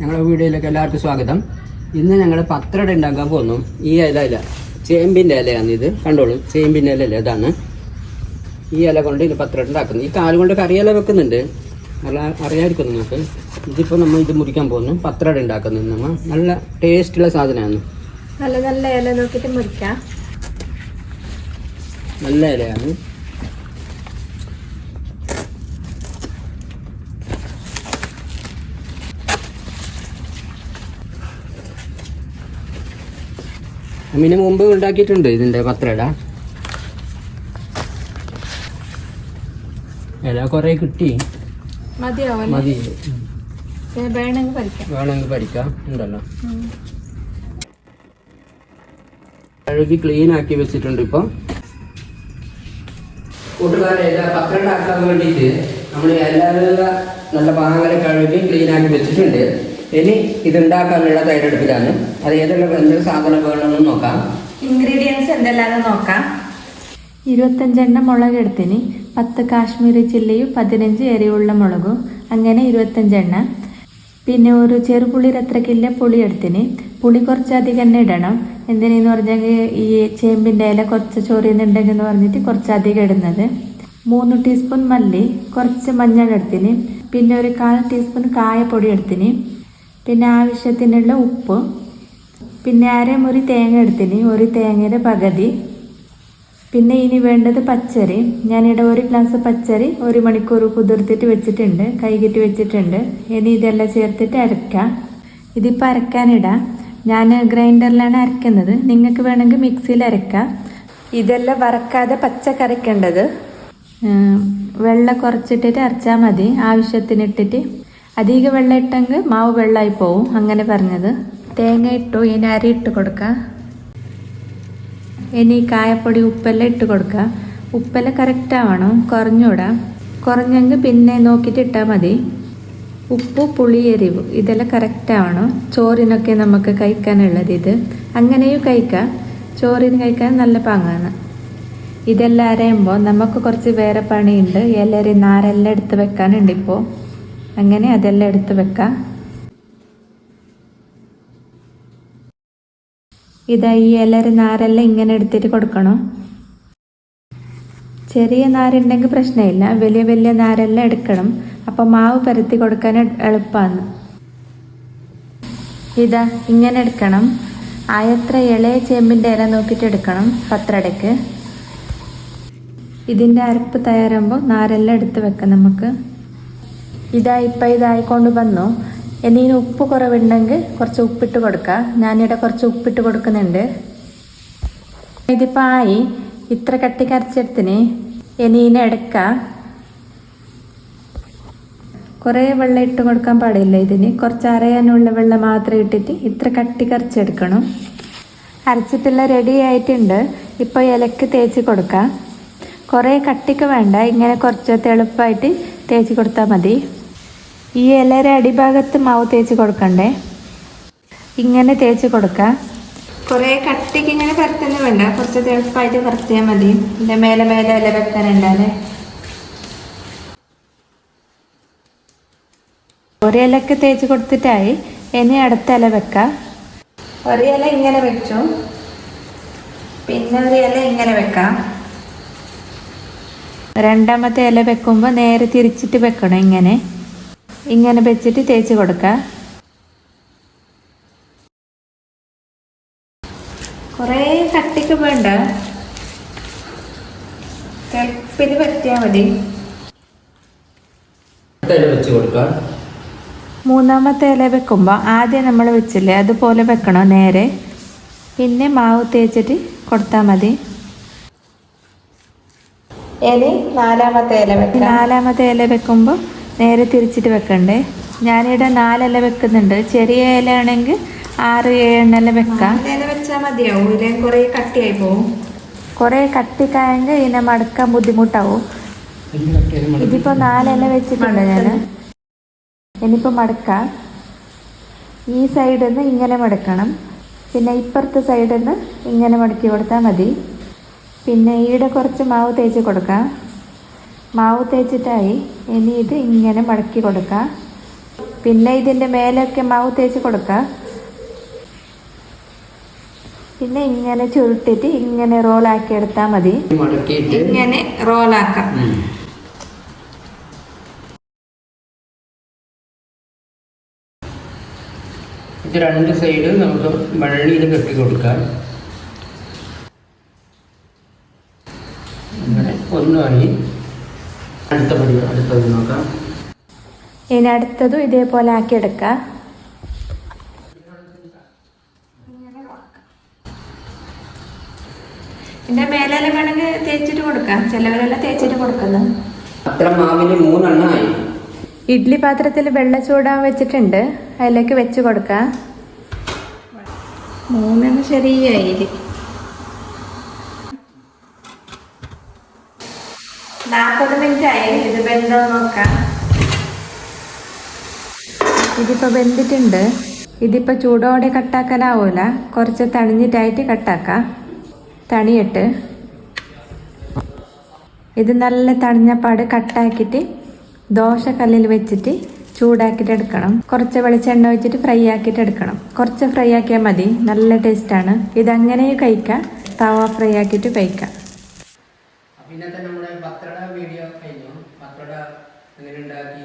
ഞങ്ങളുടെ വീഡിയോയിലേക്ക് എല്ലാവർക്കും സ്വാഗതം. ഇന്ന് ഞങ്ങൾ പത്രട ഉണ്ടാക്കാൻ പോകുന്നു. ഈ ഇല ഇല ചേമ്പിന്റെ ഇലയാണ് ഇത്. കണ്ടോളൂ ചേമ്പിന്റെ ഇല ഇതാണ്. ഈ ഇല കൊണ്ട് ഇത് പത്രട ഉണ്ടാക്കുന്നത് ഈ കാൽ കൊണ്ട് കറിയില വെക്കുന്നുണ്ട്. നല്ല അറിയാതിരിക്കും നിങ്ങൾക്ക്. ഇതിപ്പോൾ നമ്മൾ ഇത് മുറിക്കാൻ പോകുന്നു. പത്രട ഉണ്ടാക്കുന്നത് നമ്മൾ നല്ല ടേസ്റ്റുള്ള സാധനമാണ്. നല്ല നല്ല ഇല നോക്കിയിട്ട് മുറിക്കാം. നല്ല ഇലയാണ്. അമ്മിന് മുമ്പ് ഉണ്ടാക്കിയിട്ടുണ്ട് ഇതിന്റെ പത്രട. ഇല കുറെ കിട്ടി. മതി. വേണമെങ്കിൽ പഠിക്കാം ഉണ്ടല്ലോ. കഴുകി ക്ലീൻ ആക്കി വെച്ചിട്ടുണ്ട് ഇപ്പൊ. കൂട്ടുകാരെ പത്രട ആക്കാൻ വേണ്ടിയിട്ട് നമ്മൾ എല്ലാവരും നല്ല പാങ്ങനെ കഴുകി ക്ലീൻ ആക്കി വെച്ചിട്ടുണ്ട്. ഇനി ഇത് ഉണ്ടാക്കാനുള്ള തയ്യാറെടുപ്പിലാണ്. അത് ഏതെല്ലാം എന്തൊരു സാധനം വേണമെന്ന് നോക്കാം. ഇൻഗ്രീഡിയൻസ് എന്തെല്ലാം നോക്കാം. ഇരുപത്തഞ്ചെണ്ണം മുളക് എടുത്തിന്. പത്ത് കാശ്മീരി ചില്ലിയും പതിനഞ്ച് എരിവുള്ള മുളകും. അങ്ങനെ ഇരുപത്തഞ്ചെണ്ണ. പിന്നെ ഒരു ചെറുപുളി കില്ല പുളി എടുത്തിന്? പുളി കുറച്ചധികം തന്നെ ഇടണം. എന്തിനെന്ന് പറഞ്ഞാൽ ഈ ചേമ്പിന്റെ ഇല കുറച്ച് ചോറിയുന്നുണ്ടെങ്കിൽ എന്ന് പറഞ്ഞിട്ട് കുറച്ചധികം ഇടുന്നത്. മൂന്ന് ടീസ്പൂൺ മല്ലി കുറച്ച് മഞ്ഞൾ എടുത്തിന്. പിന്നെ ഒരു കാൽ ടീസ്പൂൺ കായപ്പൊടി എടുത്തിന്. പിന്നെ ആവശ്യത്തിനുള്ള ഉപ്പ്. പിന്നെ അരമുറി തേങ്ങ എടുത്തിന്. ഒരു തേങ്ങയുടെ പകുതി. പിന്നെ ഇനി വേണ്ടത് പച്ചരി. ഞാനിവിടെ ഒരു ഗ്ലാസ് പച്ചരി ഒരു മണിക്കൂർ കുതിർത്തിട്ട് വെച്ചിട്ടുണ്ട്. കൈകിട്ട് വെച്ചിട്ടുണ്ട്. ഇനി ഇതെല്ലാം ചേർത്തിട്ട് അരക്കാം. ഇതിപ്പോൾ അരക്കാനിടാം. ഞാൻ ഗ്രൈൻഡറിലാണ് അരക്കുന്നത്. നിങ്ങൾക്ക് വേണമെങ്കിൽ മിക്സിയിൽ അരക്കാം. ഇതെല്ലാം വറക്കാതെ പച്ച വെള്ളം കുറച്ചിട്ടിട്ട് അരച്ചാൽ മതി. ആവശ്യത്തിന് ഇട്ടിട്ട് അധിക വെള്ളം ഇട്ടെങ്കിൽ മാവ് വെള്ളമായി പോവും അങ്ങനെ പറഞ്ഞത്. തേങ്ങ ഇട്ടു ഇനി അരി ഇട്ട് കൊടുക്കുക ഇനി കായപ്പൊടി ഉപ്പെല്ലാം ഇട്ട് കൊടുക്കുക ഉപ്പെല്ലാം കറക്റ്റ് ആവണം കുറഞ്ഞൂടാം. കുറഞ്ഞെങ്കിൽ പിന്നെ നോക്കിയിട്ട് ഇട്ടാൽ മതി. ഉപ്പ് പുളി എരിവ് ഇതെല്ലാം കറക്റ്റ് ആവണം. ചോറിനൊക്കെ നമുക്ക് കഴിക്കാനുള്ളത് ഇത്. അങ്ങനെയും കഴിക്കാം. ചോറിന് കഴിക്കാൻ നല്ല പാങ്ങാണ്. ഇതെല്ലാം അരയുമ്പോൾ നമുക്ക് കുറച്ച് വേറെ പണിയുണ്ട്. എല്ലാവരും നാരെല്ലാം എടുത്ത് വെക്കാനുണ്ട് ഇപ്പോൾ അങ്ങനെ അതെല്ലാം എടുത്ത് വെക്കാം. ഇതാ ഈ ഇലര് നാരെല്ലാം ഇങ്ങനെ എടുത്തിട്ട് കൊടുക്കണം. ചെറിയ നാരുണ്ടെങ്കിൽ പ്രശ്നമില്ല. വലിയ വലിയ നാരെല്ലാം എടുക്കണം. അപ്പോൾ മാവ് പരത്തി കൊടുക്കാൻ എളുപ്പമാണ് ഇതാ ഇങ്ങനെ എടുക്കണം. ആയത്ര ഇളയ ചേമ്പിന്റെ ഇല നോക്കിയിട്ട് എടുക്കണം പത്രടയ്ക്ക് ഇതിന്റെ അരപ്പ് തയ്യാറാകുമ്പോൾ നാരെല്ലാം എടുത്ത് വെക്കാം നമുക്ക്. ഇതാ ഇപ്പം ഇതായിക്കൊണ്ട് വന്നു. ഇനി ഉപ്പ് കുറവുണ്ടെങ്കിൽ കുറച്ച് ഉപ്പിട്ട് കൊടുക്കാം. ഞാനിവിടെ കുറച്ച് ഉപ്പിട്ട് കൊടുക്കുന്നുണ്ട്. ഇതിപ്പോൾ ആയി. ഇത്ര കട്ടി കരച്ചെടുത്തിന്. ഇനി ഇതിനെ എടുക്കാം. കുറേ വെള്ളം ഇട്ട് കൊടുക്കാൻ പാടില്ല ഇതിന്. കുറച്ച് അരയാനുള്ള വെള്ളം മാത്രം ഇട്ടിട്ട് ഇത്ര കട്ടി കരച്ചെടുക്കണം. അരച്ചിട്ടുള്ള റെഡി ആയിട്ടുണ്ട്. ഇപ്പോൾ ഇലക്ക് തേച്ച് കൊടുക്കാം. കുറേ കട്ടിക്ക് വേണ്ട. ഇങ്ങനെ കുറച്ച് തെളുപ്പായിട്ട് തേച്ച് കൊടുത്താൽ മതി. ഈ ഇലയുടെ അടിഭാഗത്ത് മാവ് തേച്ച് കൊടുക്കണ്ടേ? ഇങ്ങനെ തേച്ച് കൊടുക്കാം. കുറേ കട്ടിക്ക് ഇങ്ങനെ പരത്തുന്ന വേണ്ട. കുറച്ച് തെളുപ്പായിട്ട് പരത്തിയാൽ മതി. ഇതിന്റെ മേലെ മേലെ ഇല വെക്കാനുണ്ടാലേ ഒരു ഇലക്ക് തേച്ച് കൊടുത്തിട്ടായി. ഇനി അടുത്ത ഇല വെക്കാം. ഒരു ഇല ഇങ്ങനെ വെച്ചു. പിന്നെ ഒരു ഇല ഇങ്ങനെ വെക്കാം. രണ്ടാമത്തെ ഇല വെക്കുമ്പോൾ നേരെ തിരിച്ചിട്ട് വെക്കണം ഇങ്ങനെ? ഇങ്ങനെ വെച്ചിട്ട് തേച്ച് കൊടുക്കുക കുറേ കട്ടിക്ക് വേണ്ട. തെപ്പിന് പറ്റിയാൽ മതി. മൂന്നാമത്തെ ഇല വെക്കുമ്പോൾ ആദ്യം നമ്മൾ വെച്ചില്ലേ അതുപോലെ വെക്കണം നേരെ. പിന്നെ മാവ് തേച്ചിട്ട് കൊടുത്താൽ മതി. ഇനി നാലാമത്തെ ഇല വെക്കാം. നാലാമത്തെ ഇല വെക്കുമ്പോൾ നേരെ തിരിച്ചിട്ട് വെക്കണ്ടേ? ഞാനിവിടെ നാലില വെക്കുന്നുണ്ട്. ചെറിയ ഇല ആണെങ്കിൽ ആറ് ഏഴെണ്ണല വെക്കാം. ഇല വെച്ചാൽ മതിയാവും. ഇല കുറേ കട്ടിയായി പോവും. കുറേ കട്ടിക്കായെങ്കിൽ ഇതിനെ മടക്കാൻ ബുദ്ധിമുട്ടാവും. ഇതിപ്പോൾ നാലില വെച്ചിട്ടുണ്ട് ഞാൻ ഇനിയിപ്പോൾ മടക്കാം. ഈ സൈഡിൽ നിന്ന് ഇങ്ങനെ മടക്കണം. പിന്നെ ഇപ്പുറത്തെ സൈഡിൽ നിന്ന് ഇങ്ങനെ മടക്കി കൊടുത്താൽ മതി. പിന്നെ ഈടെ കുറച്ച് മാവ് തേച്ച് കൊടുക്കാം. മാവ് തേച്ചിട്ടായി. ഇനി ഇത് ഇങ്ങനെ മടക്കി കൊടുക്കാം. പിന്നെ ഇതിന്റെ മേലൊക്കെ മാവ് തേച്ച് കൊടുക്കാം. പിന്നെ ഇങ്ങനെ ചുരുട്ടിട്ട് ഇങ്ങനെ റോളാക്കി എടുത്താൽ മതി. ഇങ്ങനെ റോളാക്കാം. ഇത് രണ്ട് സൈഡും നമുക്ക് വള്ളിയിൽ കെട്ടി കൊടുക്കാം. അങ്ങനെ ഒന്നുമായി അടുത്ത പരി അടുത്തത് നോക്കാം. ഇനി അടുത്തതും ഇതേപോലെ ആക്കി എടുക്കുക ഇതിന്റെ മേലെല്ലാം വേണമെങ്കിൽ തേച്ചിട്ട് കൊടുക്കാം. ചിലവരെല്ലാം തേച്ചിട്ട് കൊടുക്കുന്നു. അത്ര മാവിന് മൂന്നെണ്ണമായി ഇഡ്ഡലി പാത്രത്തിൽ വെള്ള ചൂടാൻ വെച്ചിട്ടുണ്ട്. അതിലേക്ക് വെച്ച് കൊടുക്കാം. മൂന്നെണ്ണം ശരിയായി നാൽപ്പത് മിനിറ്റ് ആയി. ഇത് വെന്തോ നോക്കാം. ഇതിപ്പോ വെന്തിട്ടുണ്ട്. ഇതിപ്പോ ചൂടോടെ കട്ടാക്കാനാവൂല കുറച്ച് തണിഞ്ഞിട്ടായിട്ട് കട്ടാക്കാം. തണിയിട്ട്. ഇത് നല്ല തണിഞ്ഞപ്പാട് കട്ടാക്കിയിട്ട് ദോശക്കല്ലിൽ വെച്ചിട്ട് ചൂടാക്കിയിട്ട് എടുക്കണം. കുറച്ച് വെളിച്ചെണ്ണ വെച്ചിട്ട് ഫ്രൈ ആക്കിയിട്ട് എടുക്കണം. കുറച്ച് ഫ്രൈ ആക്കിയാൽ മതി. നല്ല ടേസ്റ്റാണ് ഇതങ്ങനെ കഴിക്കാം. തവ ഫ്രൈ ആക്കിയിട്ട് കഴിക്കാം. വീഡിയോ കഴിഞ്ഞു. മക്കളുടെ അങ്ങനെ ഉണ്ടാക്കി.